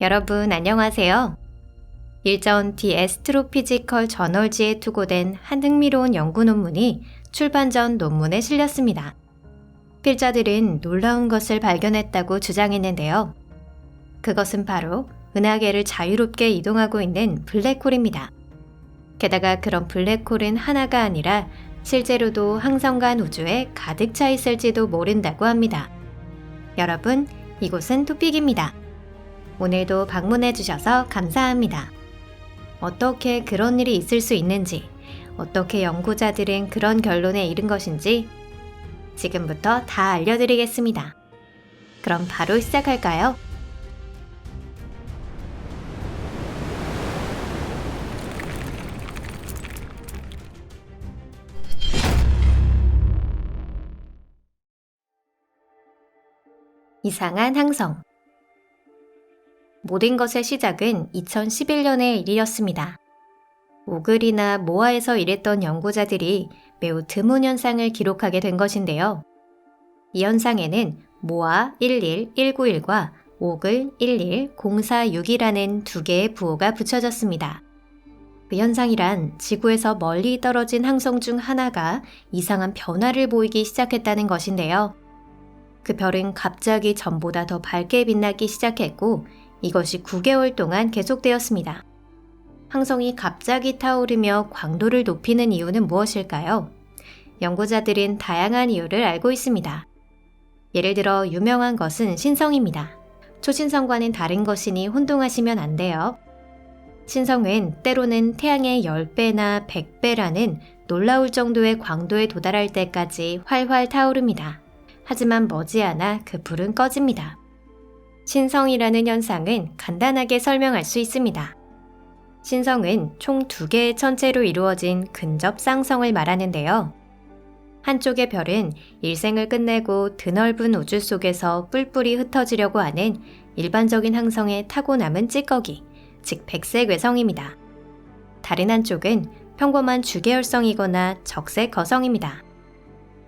여러분 안녕하세요. 일전 디 에스트로피지컬 저널지에 투고된 한 흥미로운 연구 논문이 출판 전 논문에 실렸습니다. 필자들은 놀라운 것을 발견했다고 주장했는데요. 그것은 바로 은하계를 자유롭게 이동하고 있는 블랙홀입니다. 게다가 그런 블랙홀은 하나가 아니라 실제로도 항성간 우주에 가득 차 있을지도 모른다고 합니다. 여러분, 이곳은 토픽입니다. 오늘도 방문해 주셔서 감사합니다. 어떻게 그런 일이 있을 수 있는지, 어떻게 연구자들은 그런 결론에 이른 것인지 지금부터 다 알려드리겠습니다. 그럼 바로 시작할까요? 이상한 항성 모든 것의 시작은 2011년의 일이었습니다. 오글이나 모아에서 일했던 연구자들이 매우 드문 현상을 기록하게 된 것인데요. 이 현상에는 모아 11191과 오글 11046이라는 두 개의 부호가 붙여졌습니다. 그 현상이란 지구에서 멀리 떨어진 항성 중 하나가 이상한 변화를 보이기 시작했다는 것인데요. 그 별은 갑자기 전보다 더 밝게 빛나기 시작했고 이것이 9개월 동안 계속되었습니다. 항성이 갑자기 타오르며 광도를 높이는 이유는 무엇일까요? 연구자들은 다양한 이유를 알고 있습니다. 예를 들어 유명한 것은 신성입니다. 초신성과는 다른 것이니 혼동하시면 안 돼요. 신성은 때로는 태양의 10배나 100배라는 놀라울 정도의 광도에 도달할 때까지 활활 타오릅니다. 하지만 머지않아 그 불은 꺼집니다. 신성이라는 현상은 간단하게 설명할 수 있습니다. 신성은 총 두 개의 천체로 이루어진 근접 쌍성을 말하는데요. 한쪽의 별은 일생을 끝내고 드넓은 우주 속에서 뿔뿔이 흩어지려고 하는 일반적인 항성의 타고 남은 찌꺼기, 즉 백색 외성입니다. 다른 한쪽은 평범한 주계열성이거나 적색 거성입니다.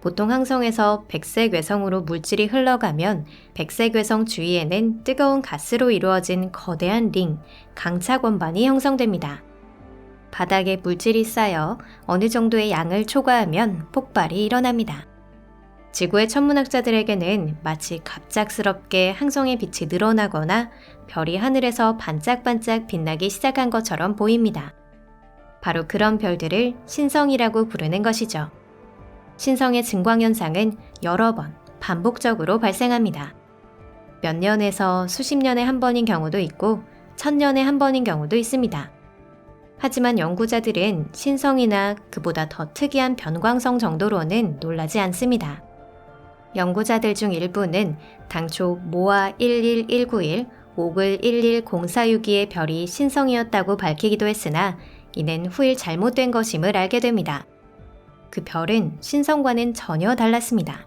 보통 항성에서 백색 외성으로 물질이 흘러가면 백색 외성 주위에는 뜨거운 가스로 이루어진 거대한 링, 강차 권반이 형성됩니다. 바닥에 물질이 쌓여 어느 정도의 양을 초과하면 폭발이 일어납니다. 지구의 천문학자들에게는 마치 갑작스럽게 항성의 빛이 늘어나거나 별이 하늘에서 반짝반짝 빛나기 시작한 것처럼 보입니다. 바로 그런 별들을 신성이라고 부르는 것이죠. 신성의 증광현상은 여러 번 반복적으로 발생합니다. 몇 년에서 수십 년에 한 번인 경우도 있고 천 년에 한 번인 경우도 있습니다. 하지만 연구자들은 신성이나 그보다 더 특이한 변광성 정도로는 놀라지 않습니다. 연구자들 중 일부는 당초 모아 11191, 오글 11046의 별이 신성이었다고 밝히기도 했으나 이는 후일 잘못된 것임을 알게 됩니다. 그 별은 신성과는 전혀 달랐습니다.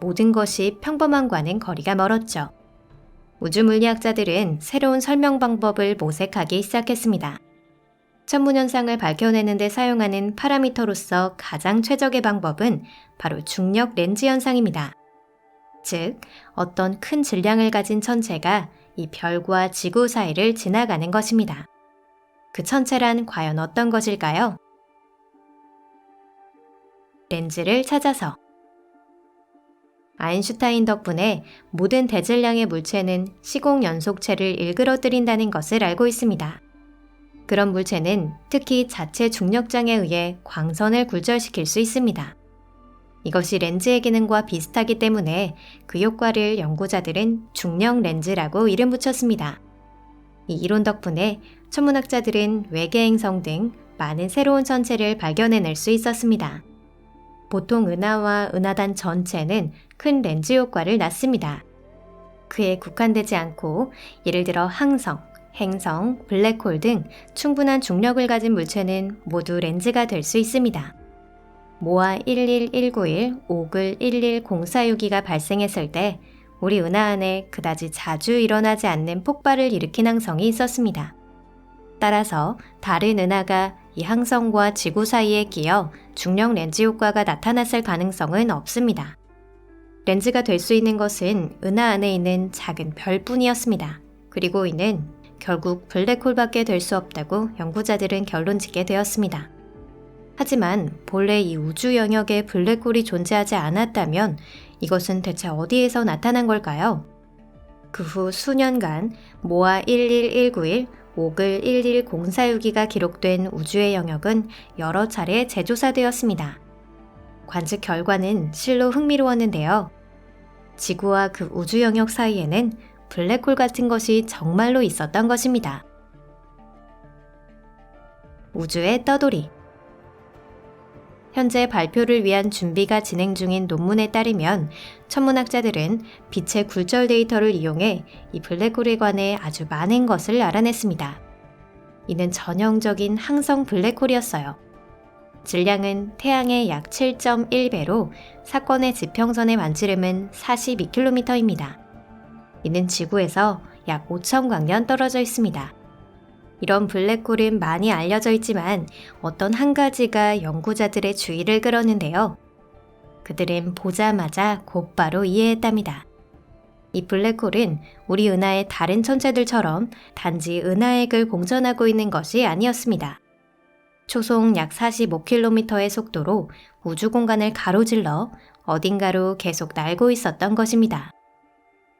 모든 것이 평범한과는 거리가 멀었죠. 우주 물리학자들은 새로운 설명 방법을 모색하기 시작했습니다. 천문현상을 밝혀내는데 사용하는 파라미터로서 가장 최적의 방법은 바로 중력 렌즈 현상입니다. 즉, 어떤 큰 질량을 가진 천체가 이 별과 지구 사이를 지나가는 것입니다. 그 천체란 과연 어떤 것일까요? 렌즈를 찾아서 아인슈타인 덕분에 모든 대질량의 물체는 시공 연속체를 일그러뜨린다는 것을 알고 있습니다. 그런 물체는 특히 자체 중력장에 의해 광선을 굴절시킬 수 있습니다. 이것이 렌즈의 기능과 비슷하기 때문에 그 효과를 연구자들은 중력 렌즈라고 이름 붙였습니다. 이 이론 덕분에 천문학자들은 외계 행성 등 많은 새로운 천체를 발견해낼 수 있었습니다. 보통 은하와 은하단 전체는 큰 렌즈 효과를 낳습니다. 그에 국한되지 않고 예를 들어 항성, 행성, 블랙홀 등 충분한 중력을 가진 물체는 모두 렌즈가 될 수 있습니다. 모아 11191, 오글 11046기가 발생했을 때 우리 은하 안에 그다지 자주 일어나지 않는 폭발을 일으킨 항성이 있었습니다. 따라서 다른 은하가 이 항성과 지구 사이에 끼어 중력 렌즈 효과가 나타났을 가능성은 없습니다. 렌즈가 될 수 있는 것은 은하 안에 있는 작은 별뿐이었습니다. 그리고 이는 결국 블랙홀밖에 될 수 없다고 연구자들은 결론 짓게 되었습니다. 하지만 본래 이 우주 영역에 블랙홀이 존재하지 않았다면 이것은 대체 어디에서 나타난 걸까요? 그 후 수년간 모아 11191, 오글 11046기가 기록된 우주의 영역은 여러 차례 재조사되었습니다. 관측 결과는 실로 흥미로웠는데요. 지구와 그 우주 영역 사이에는 블랙홀 같은 것이 정말로 있었던 것입니다. 우주의 떠돌이 현재 발표를 위한 준비가 진행 중인 논문에 따르면 천문학자들은 빛의 굴절 데이터를 이용해 이 블랙홀에 관해 아주 많은 것을 알아냈습니다. 이는 전형적인 항성 블랙홀이었어요. 질량은 태양의 약 7.1배로 사건의 지평선의 만지름은 42km입니다. 이는 지구에서 약 5,000광년 떨어져 있습니다. 이런 블랙홀은 많이 알려져 있지만 어떤 한 가지가 연구자들의 주의를 끌었는데요. 그들은 보자마자 곧바로 이해했답니다. 이 블랙홀은 우리 은하의 다른 천체들처럼 단지 은하액을 공전하고 있는 것이 아니었습니다. 초속 약 45km의 속도로 우주 공간을 가로질러 어딘가로 계속 날고 있었던 것입니다.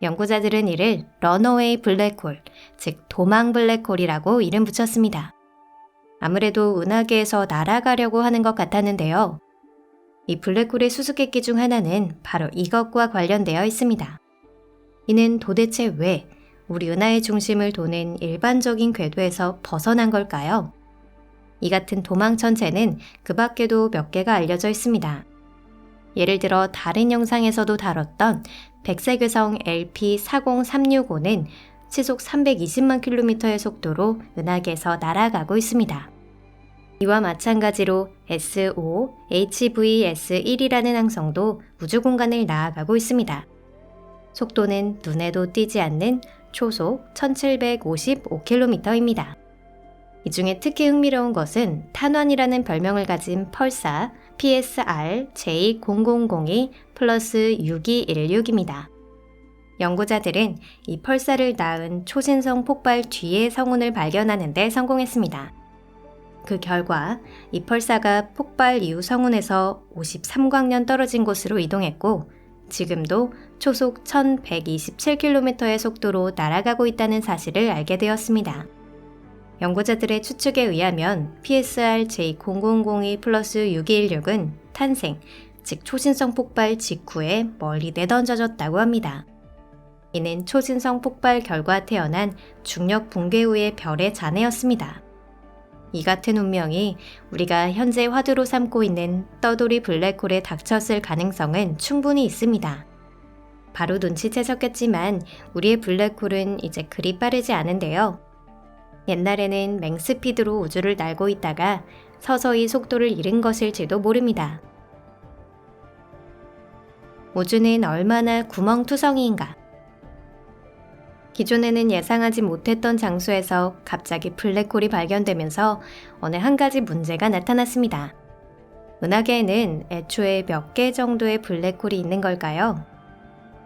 연구자들은 이를 런어웨이 블랙홀, 즉 도망 블랙홀이라고 이름 붙였습니다. 아무래도 은하계에서 날아가려고 하는 것 같았는데요. 이 블랙홀의 수수께끼 중 하나는 바로 이것과 관련되어 있습니다. 이는 도대체 왜 우리 은하의 중심을 도는 일반적인 궤도에서 벗어난 걸까요? 이 같은 도망 천체는 그 밖에도 몇 개가 알려져 있습니다. 예를 들어 다른 영상에서도 다뤘던 백색의성 LP40365는 시속 320만 킬로미터의 속도로 은하계에서 날아가고 있습니다. 이와 마찬가지로 SO HVS1이라는 항성도 우주 공간을 나아가고 있습니다. 속도는 눈에도 띄지 않는 초속 1755km입니다. 이 중에 특히 흥미로운 것은 탄환이라는 별명을 가진 펄사 PSR J0002 플러스 6216입니다. 연구자들은 이 펄사를 낳은 초신성 폭발 뒤의 성운을 발견하는 데 성공했습니다. 그 결과 이 펄사가 폭발 이후 성운에서 53광년 떨어진 곳으로 이동했고 지금도 초속 1127km의 속도로 날아가고 있다는 사실을 알게 되었습니다. 연구자들의 추측에 의하면 PSR J0002 플러스 6216은 탄생, 즉 초신성 폭발 직후에 멀리 내던져졌다고 합니다. 이는 초신성 폭발 결과 태어난 중력 붕괴 후의 별의 잔해였습니다. 이 같은 운명이 우리가 현재 화두로 삼고 있는 떠돌이 블랙홀에 닥쳤을 가능성은 충분히 있습니다. 바로 눈치채셨겠지만 우리의 블랙홀은 이제 그리 빠르지 않은데요. 옛날에는 맹스피드로 우주를 날고 있다가 서서히 속도를 잃은 것일지도 모릅니다. 우주는 얼마나 구멍투성이인가. 기존에는 예상하지 못했던 장소에서 갑자기 블랙홀이 발견되면서 어느 한 가지 문제가 나타났습니다. 은하계에는 애초에 몇 개 정도의 블랙홀이 있는 걸까요?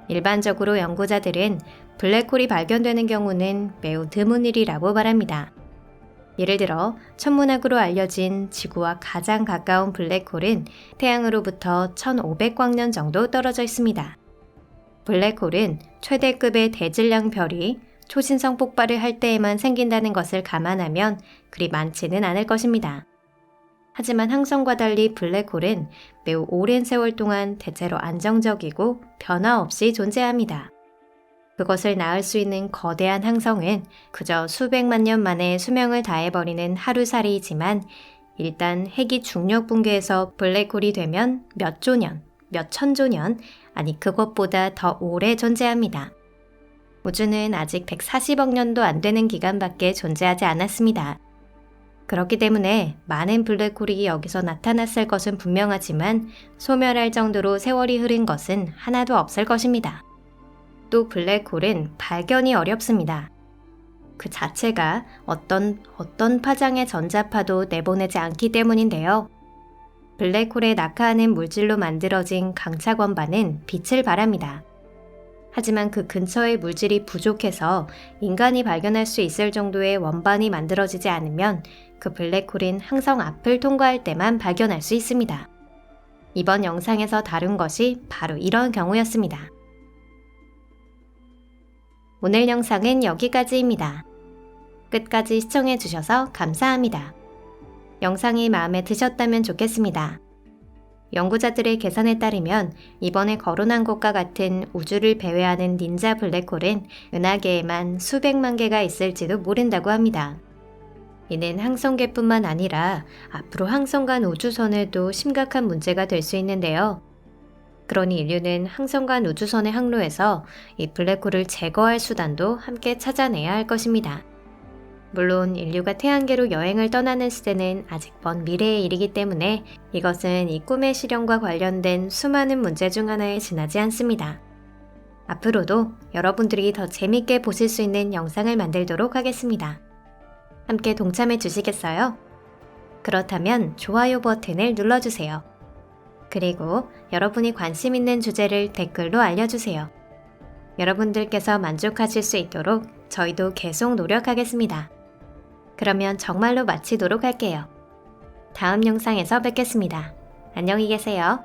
일반적으로 연구자들은 블랙홀이 발견되는 경우는 매우 드문 일이라고 말합니다. 예를 들어 천문학으로 알려진 지구와 가장 가까운 블랙홀은 태양으로부터 1500광년 정도 떨어져 있습니다. 블랙홀은 최대급의 대질량 별이 초신성 폭발을 할 때에만 생긴다는 것을 감안하면 그리 많지는 않을 것입니다. 하지만 항성과 달리 블랙홀은 매우 오랜 세월 동안 대체로 안정적이고 변화 없이 존재합니다. 그것을 낳을 수 있는 거대한 항성은 그저 수백만 년 만에 수명을 다해버리는 하루살이이지만 일단 핵이 중력 붕괴해서 블랙홀이 되면 몇 조년, 몇 천조년, 아니 그것보다 더 오래 존재합니다. 우주는 아직 140억 년도 안 되는 기간밖에 존재하지 않았습니다. 그렇기 때문에 많은 블랙홀이 여기서 나타났을 것은 분명하지만 소멸할 정도로 세월이 흐른 것은 하나도 없을 것입니다. 또 블랙홀은 발견이 어렵습니다. 그 자체가 어떤 어떤 파장의 전자파도 내보내지 않기 때문인데요. 블랙홀에 낙하하는 물질로 만들어진 강차 권반은 빛을 발합니다. 하지만 그 근처의 물질이 부족해서 인간이 발견할 수 있을 정도의 원반이 만들어지지 않으면 그 블랙홀인 항성 앞을 통과할 때만 발견할 수 있습니다. 이번 영상에서 다룬 것이 바로 이런 경우였습니다. 오늘 영상은 여기까지입니다. 끝까지 시청해주셔서 감사합니다. 영상이 마음에 드셨다면 좋겠습니다. 연구자들의 계산에 따르면 이번에 거론한 것과 같은 우주를 배회하는 닌자 블랙홀은 은하계에만 수백만 개가 있을지도 모른다고 합니다. 이는 항성계뿐만 아니라 앞으로 항성 간 우주선에도 심각한 문제가 될 수 있는데요. 그러니 인류는 항성 간 우주선의 항로에서 이 블랙홀을 제거할 수단도 함께 찾아내야 할 것입니다. 물론 인류가 태양계로 여행을 떠나는 시대는 아직 먼 미래의 일이기 때문에 이것은 이 꿈의 실현과 관련된 수많은 문제 중 하나에 지나지 않습니다. 앞으로도 여러분들이 더 재밌게 보실 수 있는 영상을 만들도록 하겠습니다. 함께 동참해 주시겠어요? 그렇다면 좋아요 버튼을 눌러주세요. 그리고 여러분이 관심 있는 주제를 댓글로 알려주세요. 여러분들께서 만족하실 수 있도록 저희도 계속 노력하겠습니다. 그러면 정말로 마치도록 할게요. 다음 영상에서 뵙겠습니다. 안녕히 계세요.